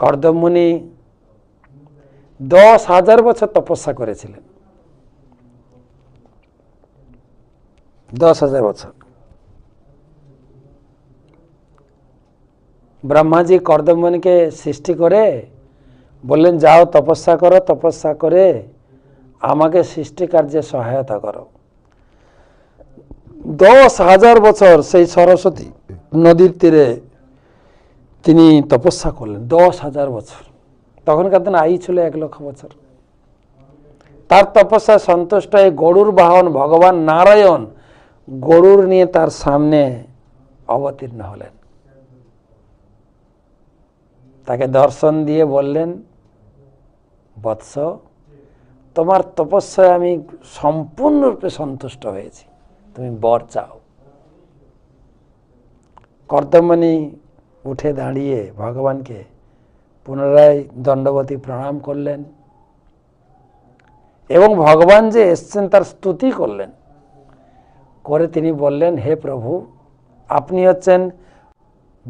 কর্দমুনি দশ হাজার বছর তপস্যা করেছিলেন। দশ হাজার বছর। ব্রহ্মাজি কর্দমণিকে সৃষ্টি করে বললেন, যাও তপস্যা করো, তপস্যা করে আমাকে সৃষ্টি কার্যে সহায়তা করো। দশ হাজার বছর সেই সরস্বতী নদীর তীরে তিনি তপস্যা করলেন, দশ হাজার বছর। তখনকার দিন আয়ু ছিল এক লক্ষ বছর। তার তপস্যায় সন্তুষ্ট হয়ে গরুর বাহন ভগবান নারায়ণ গরুর নিয়ে তার সামনে অবতীর্ণ হলেন। তাকে দর্শন দিয়ে বললেন, বৎস, তোমার তপস্যায় আমি সম্পূর্ণরূপে সন্তুষ্ট হয়েছি। তুমি বর চাও। কর্দমণি উঠে দাঁড়িয়ে ভগবানকে পুনরায় দণ্ডবতী প্রণাম করলেন এবং ভগবান যে এসছেন তার স্তুতি করলেন। করে তিনি বললেন, হে প্রভু, আপনি হচ্ছেন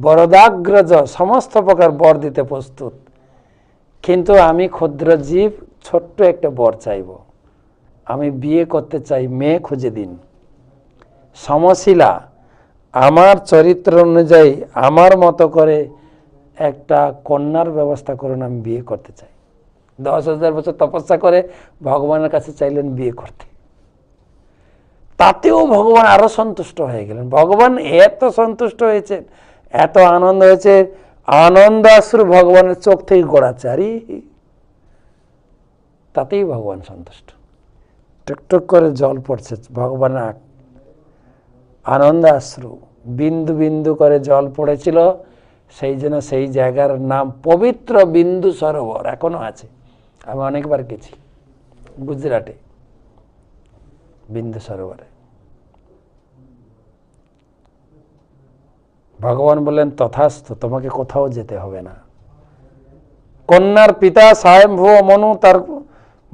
বরদাগ্রজ, সমস্ত প্রকার বর দিতে প্রস্তুত। কিন্তু আমি ক্ষুদ্র জীব, ছোট্ট একটা বর চাইব। আমি বিয়ে করতে চাই, মেয়ে খুঁজে দিন। সমশিলা আমার চরিত্র অনুযায়ী আমার মতো করে একটা কন্যার ব্যবস্থা করুন, আমি বিয়ে করতে চাই। দশ হাজার বছর তপস্যা করে ভগবানের কাছে চাইলেন বিয়ে করতে। তাতেও ভগবান আরও সন্তুষ্ট হয়ে গেলেন। ভগবান এত সন্তুষ্ট হয়েছেন, এত আনন্দ হয়েছে আনন্দ আশ্রু ভগবানের চোখ থেকে গড়াচ্ছে আরে তাতেই ভগবান সন্তুষ্ট। টুকটুক করে জল পড়ছে, ভগবানের আক- আনন্দ আশ্রু বিন্দু বিন্দু করে জল পড়েছিল, সেই জন্য সেই জায়গার নাম পবিত্র বিন্দু সরোবর এখনও আছে। আমি অনেকবার গেছি গুজরাটে, বিন্দু সরোবরে। ভগবান বললেন, তথাস্থ, তোমাকে কোথাও যেতে হবে না। কন্যার পিতা স্বয়ংভূ মনু, তার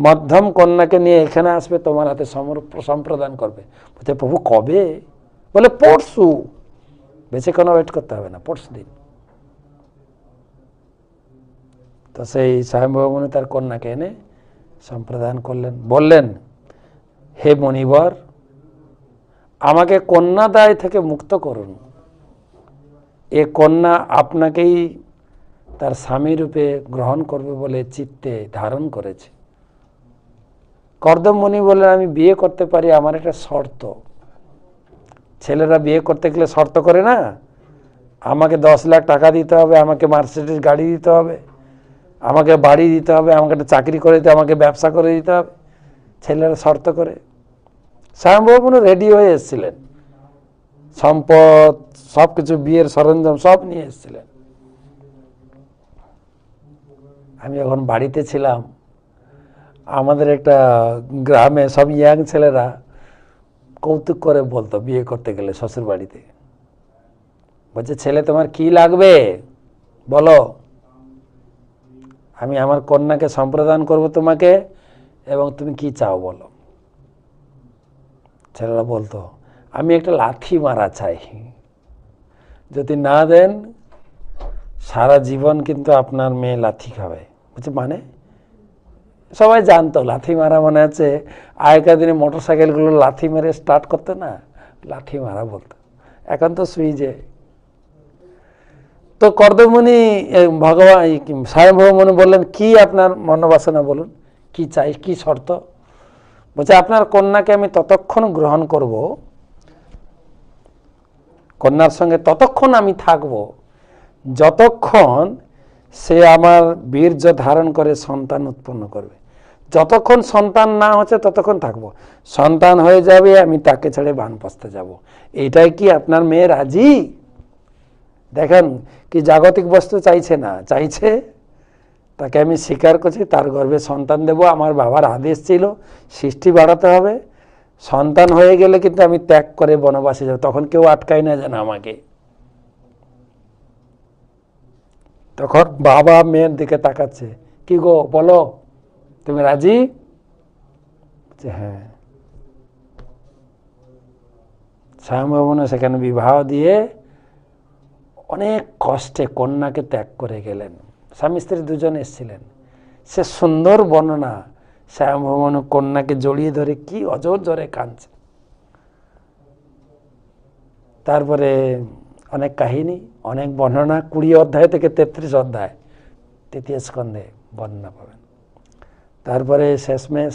মধ্যম কন্যাকে নিয়ে এখানে আসবে, তোমার হাতে সম্প্রদান করবে। বলছে, প্রভু, কবে? বলে পরশু বেশি কোনো ওয়েট করতে হবে না পরশু দিন। তো সেই স্বয়ংভূ মনু তার কন্যাকে এনে সম্প্রদান করলেন। বললেন, হে মণিবর, আমাকে কন্যা দায় থেকে মুক্ত করুন। এ কন্যা আপনাকেই তার স্বামী রূপে গ্রহণ করবে বলে চিত্তে ধারণ করেছে। কর্দম কর্দমণি বললেন, আমি বিয়ে করতে পারি, আমার একটা শর্ত। ছেলেরা বিয়ে করতে গেলে শর্ত করে না? আমাকে দশ লাখ টাকা দিতে হবে, আমাকে মার্সিডিস গাড়ি দিতে হবে, আমাকে বাড়ি দিতে হবে, আমাকে একটা চাকরি করে দিতে আমাকে ব্যবসা করে দিতে হবে। ছেলেরা শর্ত করে। স্বয়ংবাবু রেডি হয়ে এসেছিলেন। সম্পদ সব কিছু বিয়ের সরঞ্জাম সব নিয়ে এসেছিলেন। আমি যখন বাড়িতে ছিলাম, আমাদের একটা গ্রামে সব ইয়াং ছেলেরা কৌতুক করে বলতো, বিয়ে করতে গেলে শ্বশুর বাড়িতে। বলছে, ছেলে, তোমার কি লাগবে? বলো। আমি আমার কন্যাকে সম্প্রদান করব তোমাকে এবং তুমি কি চাও বলো। ছেলেরা বলতো, আমি একটা লাথি মারা চাই। যদি না দেন, সারা জীবন কিন্তু আপনার মেয়ে লাথি খাবে। বলছে মানে? সবাই জানতো লাথি মারা মনে আছে। আগেকার দিনে মোটর সাইকেলগুলো লাথি মেরে স্টার্ট করতে না লাথি মারা বলতো। এখন তো সুইচে তো কর্দমণি ভগবান কি, স্বয়ংভবমণি বললেন কি আপনার মনোবাসনা বলুন? কি চাই কি শর্ত? বলছে আপনার কন্যাকে আমি ততক্ষণ গ্রহণ করব কন্যার সঙ্গে ততক্ষণ আমি থাকব যতক্ষণ সে আমার বীর্য ধারণ করে সন্তান উৎপন্ন করবে। যতক্ষণ সন্তান না হচ্ছে ততক্ষণ থাকব। সন্তান হয়ে যাবে, আমি তাকে ছেড়ে বানপস্তে যাব। এটাই কি আপনার মেয়ে রাজি? দেখেন কি জাগতিক বস্তু চাইছে না, চাইছে তাকে আমি স্বীকার করছি, তার গর্ভে সন্তান দেব, আমার বাবার আদেশ ছিল, সৃষ্টি বাড়াতে হবে। সন্তান হয়ে গেলে কিন্তু আমি ত্যাগ করে বনবাসে যাব, তখন কেউ আটকায় না যেন আমাকে। তখন বাবা মেয়ের দিকে তাকাচ্ছে। কি গো, বলো, তুমি রাজি? হ্যাঁ। স্বয়ংভবনে সেখানে বিবাহ দিয়ে অনেক কষ্টে কন্যাকে ত্যাগ করে গেলেন। স্বামী স্ত্রী দুজন এসেছিলেন। সে সুন্দর বর্ণনা। শ্যাম ভবন কন্যাকে জড়িয়ে ধরে কি অজর জোরে কাঁদছে। তারপরে অনেক কাহিনী, অনেক বর্ণনা, কুড়ি অধ্যায় থেকে তেত্রিশ অধ্যায়, তৃতীয় স্কন্ধে বর্ণনা পাবেন। তারপরে শেষমেশ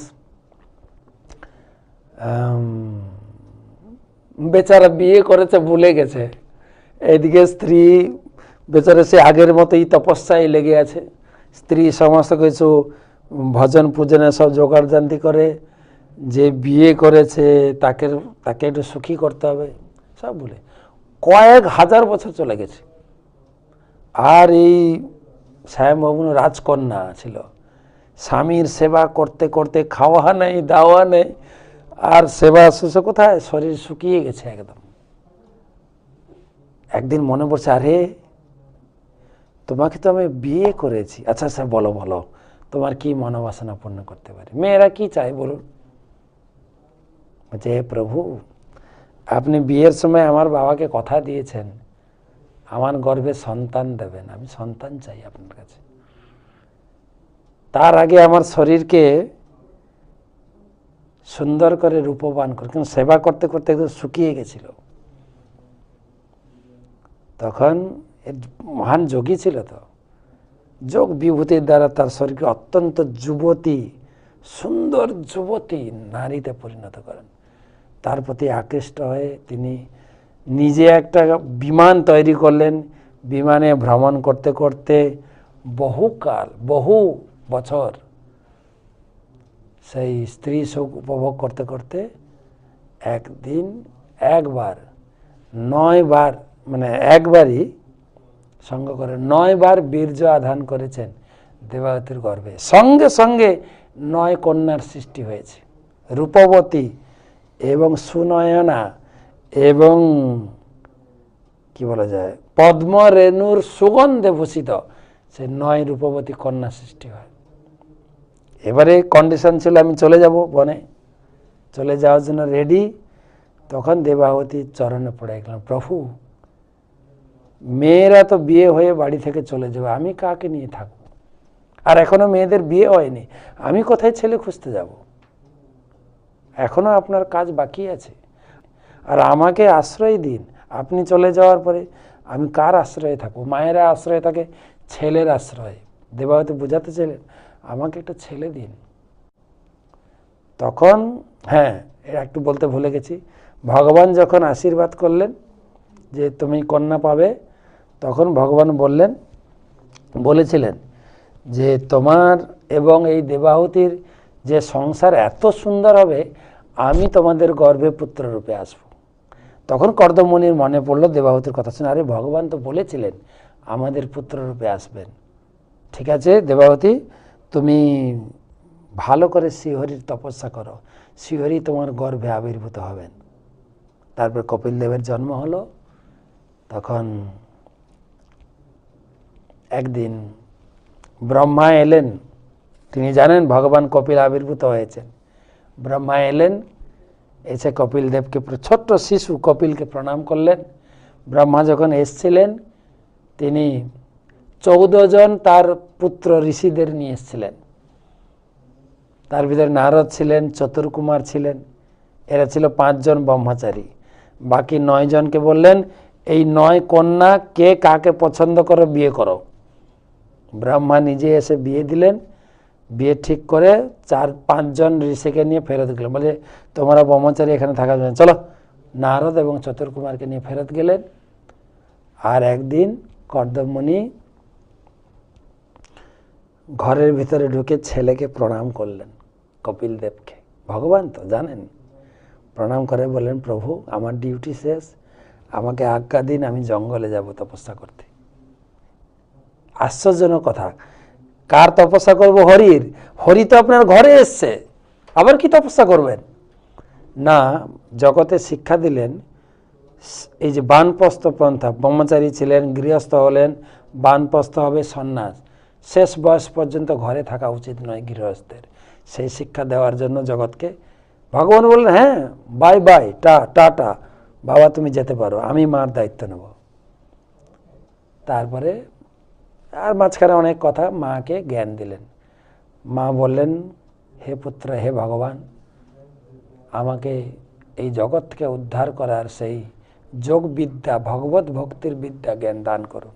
বেচারা বিয়ে করেছে, ভুলে গেছে। এদিকে স্ত্রী, বেচারা সে আগের মতোই তপস্যায় লেগে আছে। স্ত্রী সমস্ত কিছু ভজন পূজনে সব জোগাড় জান্তি করে। যে বিয়ে করেছে, তাকে তাকে একটু সুখী করতে হবে, সব বলে কয়েক হাজার বছর চলে গেছে। আর এই শ্যামবাবু রাজকন্যা ছিল। স্বামীর সেবা করতে করতে খাওয়া নেই, দাওয়া নেই, আর সেবা শেষে কোথায়? শরীর শুকিয়ে গেছে একদম। একদিন মনে পড়ছে, আরে তোমাকে তো আমি বিয়ে করেছি। আচ্ছা আচ্ছা বলো বলো, তোমার কি মনোবাসনা পূর্ণ করতে পারে? মেয়েরা কি চায় বলুন? হে প্রভু আপনি বিয়ের সময় আমার বাবাকে কথা দিয়েছেন, আমার গর্ভে সন্তান দেবেন, আমি সন্তান চাই আপনার কাছে। তার আগে আমার শরীরকে সুন্দর করে রূপবান করে, কিন্তু সেবা করতে করতে একদম শুকিয়ে গেছিল। তখন এর মহান যোগী ছিল তো। যোগ বিভূতির দ্বারা তার শরীরকে অত্যন্ত যুবতী, সুন্দর যুবতী নারীতে পরিণত করেন। তার প্রতি আকৃষ্ট হয়ে তিনি নিজে একটা বিমান তৈরি করলেন। বিমানে ভ্রমণ করতে করতে বহুকাল বহু বছর সেই স্ত্রী সুখ উপভোগ করতে করতে একদিন, একবার নয় বার মানে একবারই সঙ্গ করে নয় বার বীর্য আধান করেছেন দেবাবতীর গর্ভে। সঙ্গে সঙ্গে নয় কন্যার সৃষ্টি হয়েছে। রূপবতী এবং সুনয়না এবং কি বলা যায়? পদ্ম রেণুর সুগন্ধে ভূষিত সে নয় রূপবতী কন্যা সৃষ্টি হয়। এবারে কন্ডিশন ছিল আমি চলে যাব বনে। চলে যাওয়ার জন্য রেডি তখন দেবাবতীর চরণে পড়ে গেলাম, প্রভু, মেয়েরা তো বিয়ে হয়ে বাড়ি থেকে চলে যাবে, আমি কাকে নিয়ে থাকব? আর এখনও মেয়েদের বিয়ে হয়নি, আমি কোথায় ছেলে খুঁজতে যাব? এখনও আপনার কাজ বাকি আছে। আর আমাকে আশ্রয় দিন। আপনি চলে যাওয়ার পরে আমি কার আশ্রয়ে থাকব? মায়েরা আশ্রয়ে থাকে, ছেলের আশ্রয়ে। দেবাবতী বোঝাতে চাইলেন, আমাকে একটা ছেলে দিন। তখন হ্যাঁ একটু বলতে ভুলে গেছি। ভগবান যখন আশীর্বাদ করলেন যে তুমি কন্যা পাবে, তখন ভগবান বললেন, বলেছিলেন যে তোমার এবং এই দেবাহুতির যে সংসার এত সুন্দর হবে, আমি তোমাদের গর্ভে পুত্ররূপে আসব। তখন কর্দমণির মনে পড়ল দেবাহুতির কথা শুনে, আরে ভগবান তো বলেছিলেন আমাদের পুত্ররূপে আসবেন। ঠিক আছে দেবাবতী তুমি ভালো করে শ্রীহরির তপস্যা করো। শ্রীহরি তোমার গর্ভে আবির্ভূত হবেন। তারপর কপিল দেবের জন্ম হলো। তখন একদিন ব্রহ্মা এলেন তিনি জানেন ভগবান কপিল আবির্ভূত হয়েছেন। ব্রহ্মা এলেন, এসে কপিল দেবকে ছোট্ট শিশু কপিলকে প্রণাম করলেন। ব্রহ্মা যখন এসছিলেন, তিনি চৌদ্দ জন তার পুত্র ঋষিদের নিয়ে এসেছিলেন। তার ভিতরে নারদ ছিলেন, চতুর্কুমার ছিলেন, এরা ছিল পাঁচজন ব্রহ্মচারী। বাকি নয় জনকে বললেন, এই নয় কন্যা কে কাকে পছন্দ করো, বিয়ে করো? ব্রহ্মা নিজে এসে বিয়ে দিলেন। বিয়ে ঠিক করে চার পাঁচজন ঋষিকে নিয়ে ফেরত গেলেন। বলে, তোমরা ব্রহ্মচারী এখানে থাকা যাবে চলো, নারদ এবং চতুর্কুমারকে নিয়ে ফেরত গেলেন। আর একদিন কর্দমণি ঘরের ভিতরে ঢুকে ছেলেকে প্রণাম করলেন কপিল দেবকে ভগবান তো জানেন। প্রণাম করে বললেন, প্রভু, আমার ডিউটি শেষ, আমাকে আজ্ঞা দিন, আমি জঙ্গলে যাব তপস্যা করতে। আশ্চর্যজনক কথা। কার তপস্যা করব হরির? হরি তো আপনার ঘরে এসছে। আবার কি তপস্যা করবেন? না, জগতে শিক্ষা দিলেন, এই যে বানপ্রস্থ পন্থা, ব্রহ্মচারী ছিলেন, গৃহস্থ হলেন, বানপ্রস্থ হবে সন্ন্যাস। শেষ বয়স পর্যন্ত ঘরে থাকা উচিত নয় গৃহস্থের। সেই শিক্ষা দেওয়ার জন্য জগৎকে ভগবান বললেন হ্যাঁ বাই বাই টা টাটা বাবা তুমি যেতে পারো, আমি মার দায়িত্ব নেব। তারপরে আর মাঝখানে অনেক কথা মাকে জ্ঞান দিলেন। মা বললেন, হে পুত্র, হে ভগবান, আমাকে এই জগৎকে উদ্ধার করার সেই যোগ বিদ্যা ভগবত ভক্তির বিদ্যা জ্ঞান দান করুন।